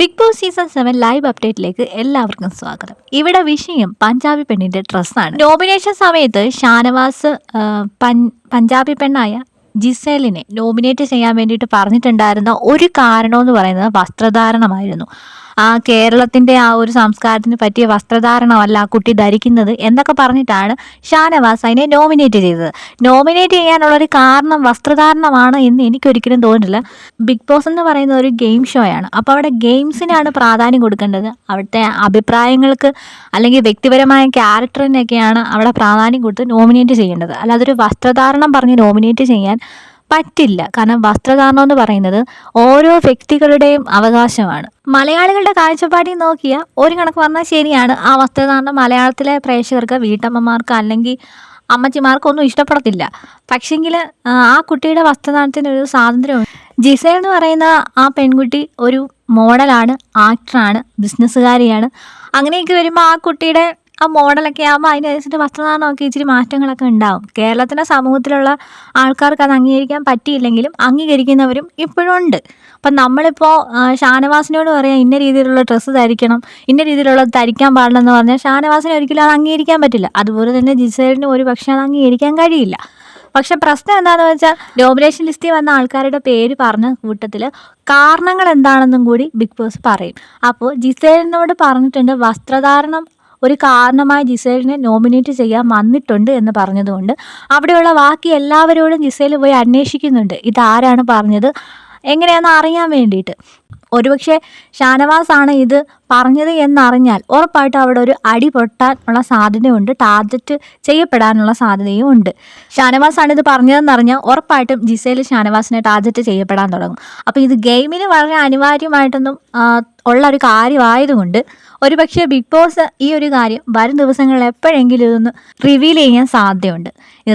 Big Boss season seven live അപ്ഡേറ്റിലേക്ക് എല്ലാവർക്കും സ്വാഗതം. ഇവിടെ വിഷയം പഞ്ചാബി പെണ്ണിന്റെ ഡ്രസ്സാണ് നോമിനേഷൻ സമയത്ത് ഷാനവാസ് പഞ്ചാബി പെണ്ണായ ജിസേലിനെ നോമിനേറ്റ് ചെയ്യാൻ വേണ്ടിയിട്ട് പറഞ്ഞിട്ടുണ്ടായിരുന്ന ഒരു കാരണമെന്ന് പറയുന്നത് വസ്ത്രധാരണമായിരുന്നു. ആ കേരളത്തിന്റെ ആ ഒരു സംസ്കാരത്തിന് പറ്റിയ വസ്ത്രധാരണമല്ല ആ കുട്ടി ധരിക്കുന്നത് എന്നൊക്കെ പറഞ്ഞിട്ടാണ് ഷാനവാസ് അതിനെ നോമിനേറ്റ് ചെയ്തത്. നോമിനേറ്റ് ചെയ്യാനുള്ള ഒരു കാരണം വസ്ത്രധാരണമാണ് എന്ന് എനിക്കൊരിക്കലും തോന്നുന്നില്ല. ബിഗ് ബോസ് എന്ന് പറയുന്ന ഒരു ഗെയിം ഷോ ആണ്. അപ്പോൾ അവിടെ ഗെയിംസിനാണ് പ്രാധാന്യം കൊടുക്കേണ്ടത്. അവിടുത്തെ അഭിപ്രായങ്ങൾക്ക് അല്ലെങ്കിൽ വ്യക്തിപരമായ ക്യാരക്ടറിനൊക്കെയാണ് അവിടെ പ്രാധാന്യം കൊടുത്ത് നോമിനേറ്റ് ചെയ്യേണ്ടത്. അല്ലാതെ ഒരു വസ്ത്രധാരണം പറഞ്ഞ് നോമിനേറ്റ് ചെയ്യാൻ പറ്റില്ല. കാരണം വസ്ത്രധാരണം എന്ന് പറയുന്നത് ഓരോ വ്യക്തികളുടെയും അവകാശമാണ്. മലയാളികളുടെ കാഴ്ചപ്പാടി നോക്കിയാൽ ഒരു കണക്ക് പറഞ്ഞാൽ ശരിയാണ്. ആ വസ്ത്രധാരണം മലയാളത്തിലെ പ്രേക്ഷകർക്ക് വീട്ടമ്മമാർക്ക് അല്ലെങ്കിൽ അമ്മച്ചിമാർക്കൊന്നും ഇഷ്ടപ്പെടത്തില്ല. പക്ഷെങ്കിൽ ആ കുട്ടിയുടെ വസ്ത്രധാരണത്തിനൊരു സ്വാതന്ത്ര്യമുണ്ട്. ജിസേൽ എന്ന് പറയുന്ന ആ പെൺകുട്ടി ഒരു മോഡലാണ് ആക്ടറാണ് ബിസിനസ്സുകാരിയാണ്. അങ്ങനെയൊക്കെ വരുമ്പോൾ ആ കുട്ടിയുടെ ആ മോഡലൊക്കെ ആകുമ്പോൾ അതിനനുസരിച്ച് വസ്ത്രധാരണമൊക്കെ ഇച്ചിരി മാറ്റങ്ങളൊക്കെ ഉണ്ടാവും. കേരളത്തിലെ സമൂഹത്തിലുള്ള ആൾക്കാർക്ക് അത് അംഗീകരിക്കാൻ പറ്റിയില്ലെങ്കിലും അംഗീകരിക്കുന്നവരും ഇപ്പോഴും ഉണ്ട്. അപ്പം നമ്മളിപ്പോൾ ഷാനവാസിനോട് പറയാം ഇന്ന രീതിയിലുള്ള ഡ്രസ്സ് ധരിക്കണം ഇന്ന രീതിയിലുള്ള ധരിക്കാൻ പാടില്ലെന്ന് പറഞ്ഞാൽ ഷാനവാസിന് ഒരിക്കലും അത് അംഗീകരിക്കാൻ പറ്റില്ല. അതുപോലെ തന്നെ ജിസേലിന് ഒരു പക്ഷേ അത് അംഗീകരിക്കാൻ കഴിയില്ല. പക്ഷെ പ്രശ്നം എന്താണെന്ന് വെച്ചാൽ നോമിനേഷൻ ലിസ്റ്റിൽ വന്ന ആൾക്കാരുടെ പേര് പറഞ്ഞ കൂട്ടത്തിൽ കാരണങ്ങൾ എന്താണെന്നും കൂടി ബിഗ് ബോസ് പറയും. അപ്പോൾ ജിസേലിനോട് പറഞ്ഞിട്ടുണ്ട് വസ്ത്രധാരണം ഒരു കാരണമായി ജിസേലിനെ നോമിനേറ്റ് ചെയ്യാൻ വന്നിട്ടുണ്ട് എന്ന് പറഞ്ഞതുകൊണ്ട് അവിടെയുള്ള ബാക്കി എല്ലാവരോടും ജിസേൽ പോയി അന്വേഷിക്കുന്നുണ്ട്. ഇതാരാണ് പറഞ്ഞത്? എങ്ങനെയാണെന്ന് അറിയാൻ വേണ്ടിയിട്ട്. ഒരുപക്ഷെ ഷാനവാസാണ് ഇത് പറഞ്ഞത് എന്നറിഞ്ഞാൽ ഉറപ്പായിട്ടും അവിടെ ഒരു അടി പൊട്ടാനുള്ള സാധ്യതയുണ്ട് ടാർഗറ്റ് ചെയ്യപ്പെടാനുള്ള സാധ്യതയും ഉണ്ട്. ഷാനവാസാണ് ഇത് പറഞ്ഞതെന്നറിഞ്ഞാൽ ഉറപ്പായിട്ടും ജിസയിൽ ഷാനവാസിനെ ടാർഗറ്റ് ചെയ്യപ്പെടാൻ തുടങ്ങും. അപ്പോൾ ഇത് ഗെയിമിന് വളരെ അനിവാര്യമായിട്ടൊന്നും ഉള്ള ഒരു കാര്യമായതുകൊണ്ട് ഒരുപക്ഷെ ബിഗ് ബോസ് ഈ ഒരു കാര്യം വരും ദിവസങ്ങളിൽ എപ്പോഴെങ്കിലും ഇതൊന്ന് റിവീൽ ചെയ്യാൻ സാധ്യതയുണ്ട്.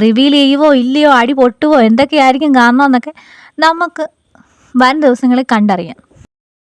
റിവീൽ ചെയ്യുവോ ഇല്ലയോ അടി പൊട്ടുവോ എന്തൊക്കെയായിരിക്കും കാരണം എന്നൊക്കെ നമുക്ക് വരും ദിവസങ്ങളിൽ കണ്ടറിയാം